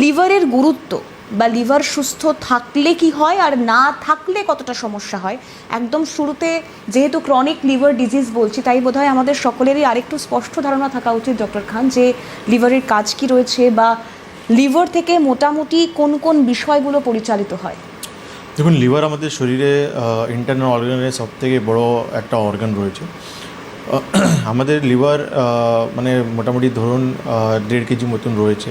লিভারের গুরুত্ব বা লিভার সুস্থ থাকলে কি হয় আর না থাকলে কতটা সমস্যা হয়? একদম শুরুতে যেহেতু ক্রনিক লিভার ডিজিজ বলছি, তাই বোধহয় আমাদের সকলেরই আরেকটু স্পষ্ট ধারণা থাকা উচিত, ডক্টর খান, যে লিভারের কাজ কি রয়েছে বা লিভার থেকে মোটামুটি কোন কোন বিষয়গুলো পরিচালিত হয়? দেখুন, লিভার আমাদের শরীরে ইন্টারনাল অর্গানের সব থেকে বড় একটা অর্গান রয়েছে। আমাদের লিভার মানে মোটামুটি ধরুন দেড় কেজি মতন রয়েছে।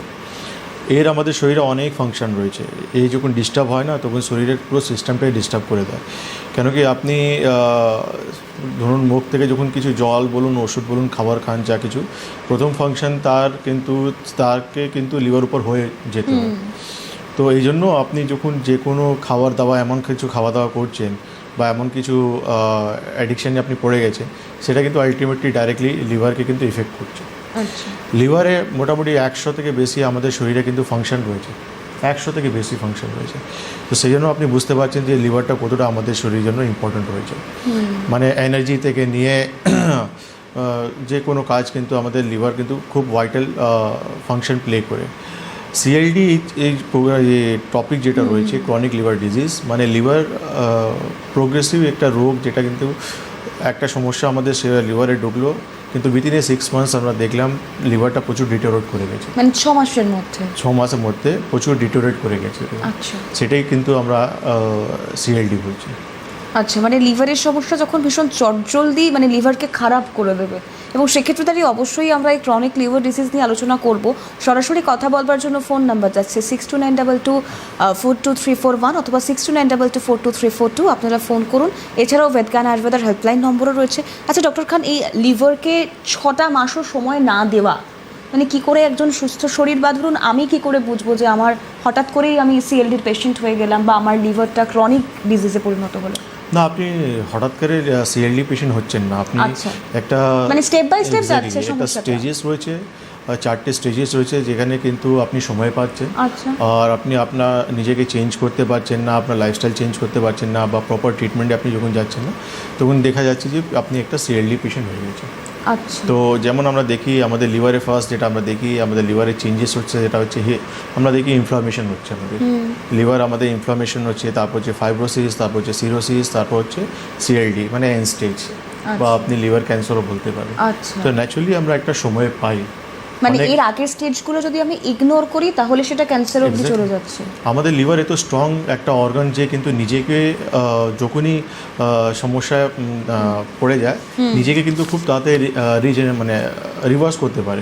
এর আমাদের শরীরে অনেক ফাংশন রয়েছে। এই যখন ডিস্টার্ব হয় না তখন শরীরের পুরো সিস্টেমটাই ডিস্টার্ব করে দেয়। কেন কি আপনি ধরুন মুখ থেকে যখন কিছু জল বলুন ওষুধ বলুন খাবার খান যা কিছু প্রথম ফাংশন তার কিন্তু তাকে কিন্তু লিভার উপর হয়ে যেতে হয়। তো এই জন্য আপনি যখন যে কোনো খাবার দাবার এমন কিছু খাওয়া দাওয়া করছেন বা এমন কিছু অ্যাডিকশানে আপনি পড়ে গেছেন সেটা কিন্তু আলটিমেটলি ডাইরেক্টলি লিভারকে কিন্তু ইফেক্ট করছে। লিভারে মোটামুটি একশো থেকে বেশি আমাদের শরীরে কিন্তু ফাংশন রয়েছে। একশো থেকে বেশি ফাংশন রয়েছে। তো সেই জন্য আপনি বুঝতে পারছেন যে লিভারটা কতটা আমাদের শরীরের জন্য ইম্পর্ট্যান্ট রয়েছে। মানে এনার্জি থেকে নিয়ে যে কোনো কাজ কিন্তু আমাদের লিভার কিন্তু খুব ভাইটাল ফাংশন প্লে করে। সিএলডি এই টপিক যেটা রয়েছে ক্রনিক লিভার ডিজিজ মানে লিভার প্রোগ্রেসিভ একটা রোগ যেটা কিন্তু একটা সমস্যা আমাদের লিভারে ঢুকলো কিন্তু উইদিন এ সিক্স মান্থস আমরা দেখলাম লিভারটা প্রচুর ডিটোরেট করে গেছে। মানে ছ মাসের মধ্যে? ছ মাসের মধ্যে প্রচুর ডিটোরেট করে গেছে। আচ্ছা। সেটাই কিন্তু আমরা সিএলডি বলছি। আচ্ছা মানে লিভারের সমস্যা যখন ভীষণ চটজলদি মানে লিভারকে খারাপ করে দেবে। এবং সেক্ষেত্রে দাঁড়িয়ে অবশ্যই আমরা এই ক্রনিক লিভার ডিজিজ নিয়ে আলোচনা করব। সরাসরি কথা বলবার জন্য ফোন নাম্বার যাচ্ছে six two nine double two four two three four one অথবা six two nine double two four two three four two আপনারা ফোন করুন। এছাড়াও বেদজ্ঞান আয়ুর্বেদার হেল্পলাইন নম্বরও রয়েছে। আচ্ছা ডক্টর খান, এই লিভারকে ছটা মাসও সময় না দেওয়া মানে কি করে একজন সুস্থ শরীর, বা ধরুন আমি কি করে বুঝব যে আমার হঠাৎ করেই আমি সিএলডির পেশেন্ট হয়ে গেলাম, বা আমার লিভারটা ক্রনিক ডিজিজে পরিণত হলো? না আপনি হঠাৎ করে সিএলডি পেশেন্ট হচ্ছেন না আপনি আচ্ছা। একটা মানে স্টেপ বাই স্টেপ যাচ্ছে সমস্যাটা। স্টেজেস রয়েছে চারটে স্টেজেস রয়েছে যেখানে কিন্তু আপনি সময় পাচ্ছেন। আচ্ছা। আর আপনি আপনার নিজেকে চেঞ্জ করতে পারছেন না আপনার লাইফস্টাইল চেঞ্জ করতে পারছেন না বা প্রপার ট্রিটমেন্টে আপনি যখন যাচ্ছেন না তখন দেখা যাচ্ছে যে আপনি একটা সিএলডি পেশেন্ট হয়ে গেছেন। আচ্ছা। তো যেমন আমরা দেখি আমাদের লিভারে ফার্স্ট যেটা আমরা দেখি আমাদের লিভারে চেঞ্জেস হচ্ছে যেটা হচ্ছে আমরা দেখি ইনফ্লামেশন হচ্ছে আমাদের। লিভার আমাদের ইনফ্লামেশন হচ্ছে তারপর হচ্ছে ফাইব্রোসিস তারপর হচ্ছে সিরোসিস তারপর হচ্ছে সিএলডি মানে এন স্টেজ বা আপনি লিভার ক্যান্সারও বলতে পারেন। আচ্ছা। তো ন্যাচুরালি আমরা একটা সময় পাই। মানে এর আগের স্টেজগুলো যদি আমি ইগনোর করি তাহলে সেটা ক্যান্সার অবধি চলে যাচ্ছে। আমাদের লিভার এত স্ট্রং একটা অর্গান যে কিন্তু নিজেকে যখনই সমস্যায় পড়ে যায় নিজেকে কিন্তু খুব তাড়াতাড়ি রিজেন মানে রিভার্স করতে পারে।